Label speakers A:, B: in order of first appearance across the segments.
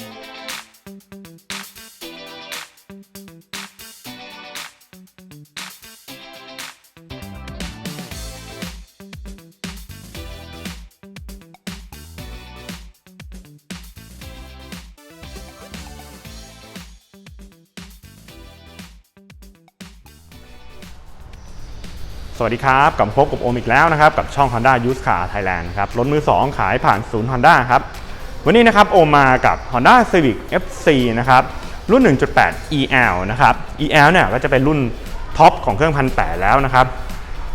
A: สวัสดีครับ กลับพบกับโอมอีกแล้วนะครับ กับช่อง Honda Used Car Thailand ครับ รถมือ 2 ขายผ่านศูนย์ Honda ครับ วันนี้นะครับโอมากับ Honda Civic FC นะครับรุ่น 1.8 EL นะครับ EL เนี่ยก็จะเป็นรุ่นท็อปของเครื่องพันแแล้วนะครับ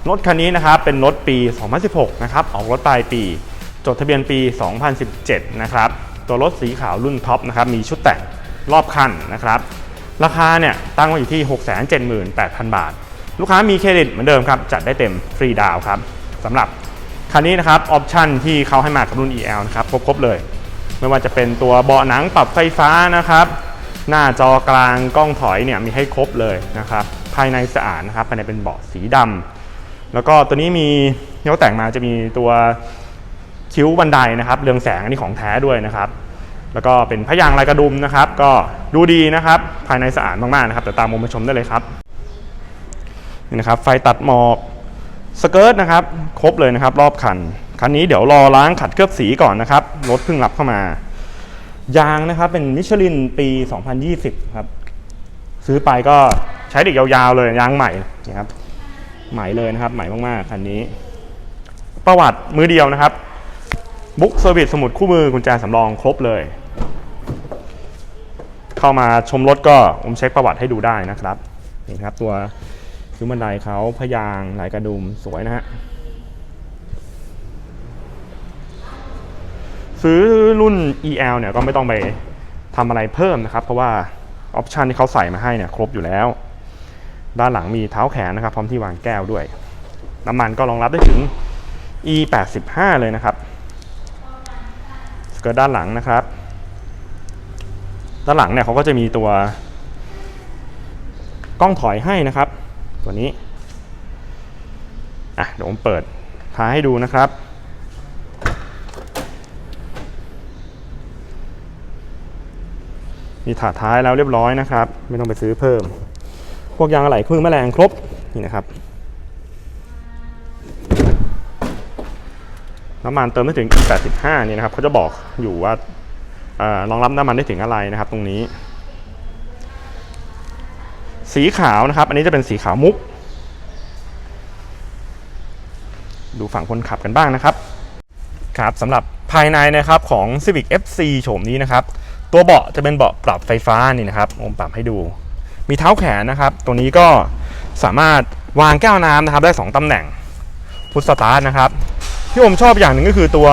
A: รถคันนี้นะครับเป็นรถปี 2016 นะครับออกรถปลายปี จดทะเบียนปี 2017 นะครับตัวรถสีขาวรุ่นท็อปนะครับมีชุดแต่งรอบคันนะครับราคาเนี่ยตั้งไว้อยู่ที่ 678,000 บาท ลูกค้ามีเครดิตเหมือนเดิมครับจัดได้เต็มฟรีดาวครับสำหรับคันนี้นะครับออปชันที่เขาให้มากับรุ่น EL นะครับครบๆเลย ไม่ว่าจะเป็นตัวเบาะหนังปรับไฟฟ้านะครับ หน้าจอกลางกล้องถอยเนี่ยมีให้ครบเลยนะครับ ภายในสะอาดนะครับภายในเป็นเบาะสีดำแล้วก็ตัวนี้มีที่เขาแต่งมาจะมีตัวคิ้วบันไดนะครับเรืองแสงอันนี้ของแท้ด้วยนะครับ แล้วก็เป็นพยางลายกระดุมนะครับ ก็ดูดีนะครับ ภายในสะอาดมากๆนะครับ แต่ตามมุมมาชมได้เลยครับนี่นะครับ ไฟตัดหมอกสเกิร์ตนะครับ ครบเลยนะครับ รอบคัน คันนี้เดี๋ยวรอล้างขัดเคลือบสีก่อนนะครับ รถเพิ่งรับเข้ามา ยางนะครับเป็นมิชลินปี 2020 ครับ ซื้อไปก็ใช้เด็กยาวๆเลยยางใหม่นะครับ ใหม่เลยนะครับ ใหม่มากๆคันนี้ ประวัติมือเดียวนะครับ บุ๊กเซอร์วิสสมุดคู่มือกุญแจสำรองครบเลย เข้ามาชมรถก็ผมเช็คประวัติให้ดูได้นะครับนี่ครับตัวคิ้วบันไดเขาพยางค์ลายกระดุมสวยนะฮะ ซื้อรุ่น EL เนี่ยก็ไม่ต้องไปทำอะไรเพิ่มนะครับ เพราะว่าออปชันที่เขาใส่มาให้เนี่ยครบอยู่แล้ว ด้านหลังมีเท้าแขนนะครับ พร้อมที่วางแก้วด้วย น้ำมันก็รองรับได้ถึง E 8 5 เลยนะครับสเกิร์ตด้านหลังนะครับ ด้านหลังเนี่ยเขาก็จะมีตัวกล้องถอยให้นะครับ ตัวนี้อะเดี๋ยวผมเปิดท้ายให้ดูนะครับ มีถาดท้ายแล้วเรียบร้อยนะครับ ไม่ต้องไปซื้อเพิ่ม พวกยางอะไหล่เครื่องแมลงครบนี่นะครับน้ำมันเติมได้ถึง 85นี่นะครับเขาจะบอกอยู่ว่าเอ่อรองรับน้ำมันได้ถึงอะไรนะครับ ตรงนี้ สีขาวนะครับ อันนี้จะเป็นสีขาวมุก ดูฝั่งคนขับกันบ้างนะครับ ครับสำหรับภายในนะครับของ Civic FC โฉมนี้นะครับ ตัวเบาะจะเป็นเบาะปรับไฟฟ้านี่นะครับผมปรับให้ดู มีเท้าแขนนะครับ ตัวนี้ก็สามารถวางแก้วน้ำนะครับ ได้ 2ตำแหน่งพุทสตาร์ทนะครับ ที่ผมชอบอย่างหนึ่งก็คือตัว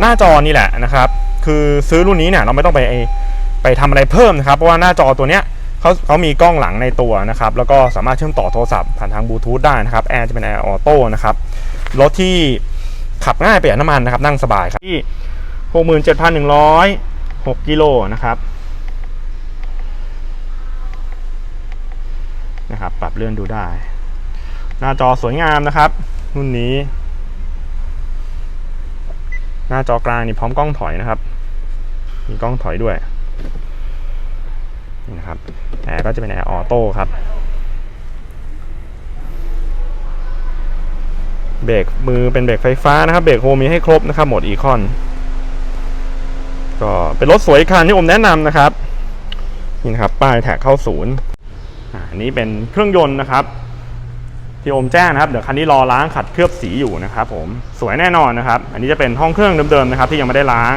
A: หน้าจอนี่แหละนะครับ คือซื้อรุ่นนี้เนี่ยเราไม่ต้องไปไปทำอะไรเพิ่มนะครับ เพราะว่าหน้าจอตัวเนี้ยเขาเขามีกล้องหลังในตัวนะครับ แล้วก็สามารถเชื่อมต่อโทรศัพท์ผ่านทางบลูทูธได้นะครับแอร์จะเป็นแอร์ออโต้นะครับรถที่ขับง่ายประหยัดน้ำมันนะครับนั่งสบายครับที่ 6กิโลนะครับนะครับ ปรับเลื่อนดูได้ หน้าจอสวยงามนะครับรุ่นนี้ หน้าจอกลางนี่พร้อมกล้องถอยนะครับ มีกล้องถอยด้วยนี่นะครับแอร์ก็จะเป็นแอร์ออโต้ครับเบรกมือเป็นเบรกไฟฟ้านะครับเบรกโฮมีให้ครบนะครับโหมดอีคอน ก็เป็นรถสวยคันที่ผมแนะนำนะครับนี่นะครับป้ายแท็กเข้าศูนย์อันนี้เป็นเครื่องยนต์นะครับ ที่โอมแจ้งนะครับ เดี๋ยวคันนี้รอล้างขัดเคลือบสีอยู่นะครับ ผมสวยแน่นอนนะครับ อันนี้จะเป็นห้องเครื่องเดิมๆนะครับ ที่ยังไม่ได้ล้าง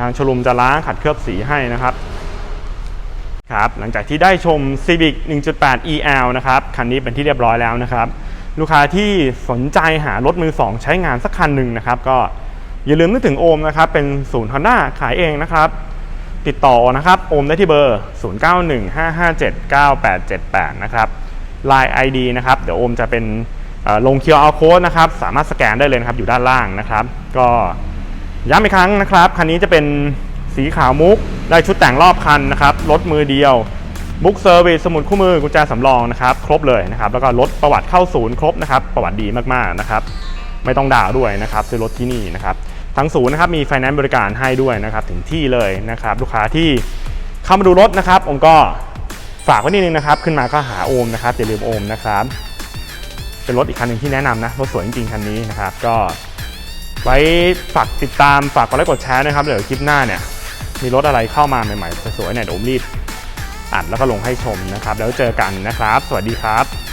A: ทางชลุมจะล้างขัดเคลือบสีให้นะครับครับหลังจากที่ได้ชม Civic 1.8 EL นะครับคันนี้เป็นที่เรียบร้อยแล้วนะครับ ลูกค้าที่สนใจหารถมือ2ใช้งานสักคันหนึ่งนะครับ ก็ อย่าลืมนึกถึงโอมนะครับ เป็นศูนย์ฮอนด้าขายเองนะครับ ติดต่อนะครับโอมได้ที่เบอร์ 0915579878 นะครับ Line ID นะครับ เดี๋ยวโอมจะเป็นเอ่อลง QR code นะครับ สามารถสแกนได้เลยนะครับ อยู่ด้านล่างนะครับ ก็ย้ำอีกครั้งนะครับ คันนี้จะเป็นสีขาวมุก ได้ชุดแต่งรอบคันนะครับ รถมือเดียว บุ๊กเซอร์วิสสมุดคู่มือกุญแจสำรองนะครับ ครบเลยนะครับ แล้วก็รถประวัติเข้าศูนย์ครบนะครับ ประวัติดีมากๆนะครับ ไม่ต้องด่าด้วยนะครับซื้อรถที่นี่นะครับ ทางศูนย์นะครับมีไฟแนนซ์บริการให้ด้วยนะครับถึงที่เลยนะครับลูกค้าที่เข้ามาดูรถนะครับโอมก็ฝากไว้นิดนึงนะครับ ขึ้นมาก็หาโอมนะครับอย่าลืมโอมนะครับ เป็นรถอีกคันหนึ่งที่แนะนำนะรถสวยจริงๆคันนี้นะครับ ก็ไว้ฝากติดตามฝากกดไลค์กดแชร์นะครับเดี๋ยวคลิปหน้าเนี่ยมีรถอะไรเข้ามาใหม่ๆสวยๆเนี่ยเดี๋ยวโอมรีบอัดแล้วก็ลงให้ชมนะครับ แล้วเจอกันนะครับ สวัสดีครับ